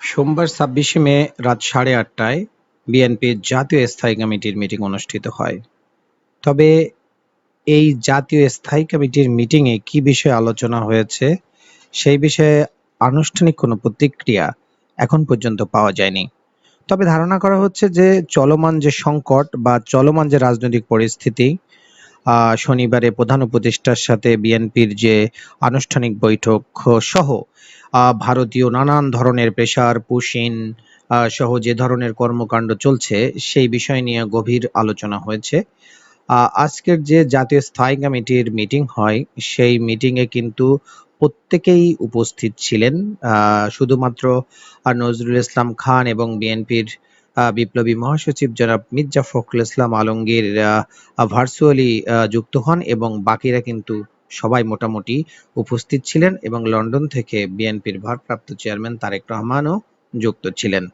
সোমবার ছাব্বিশে মে রাত সাড়ে আটটায় বিএনপির জাতীয় স্থায়ী কমিটির মিটিং অনুষ্ঠিত হয়। তবে এই জাতীয় স্থায়ী কমিটির মিটিংয়ে কি বিষয়ে আলোচনা হয়েছে, সেই বিষয়ে আনুষ্ঠানিক কোনো প্রতিক্রিয়া এখন পর্যন্ত পাওয়া যায়নি। তবে ধারণা করা হচ্ছে যে চলমান যে সংকট বা চলমান যে রাজনৈতিক পরিস্থিতি শনিবারে প্রধান উপদেষ্টার সাথে বিএনপির যে আনুষ্ঠানিক বৈঠক সহ ভারতীয় নানান ধরনের প্রেশার পুশিন সহ যে ধরনের কর্মকাণ্ড চলছে, সেই বিষয় নিয়ে গভীর আলোচনা হয়েছে। আজকের যে জাতীয় স্থায়ী কমিটির মিটিং হয়, সেই মিটিংয়ে কিন্তু প্রত্যেকেই উপস্থিত ছিলেন। শুধুমাত্র নজরুল ইসলাম খান এবং বিএনপির বিপ্লবী মহাসচিব জনাব মির্জা ফখরুল ইসলাম আলমগীর ভার্চুয়ালি যুক্ত হন এবং বাকিরা কিন্তু সবাই মোটামুটি উপস্থিত ছিলেন এবং লন্ডন থেকে বিএনপির ভারপ্রাপ্ত চেয়ারম্যান তারেক রহমানও যুক্ত ছিলেন।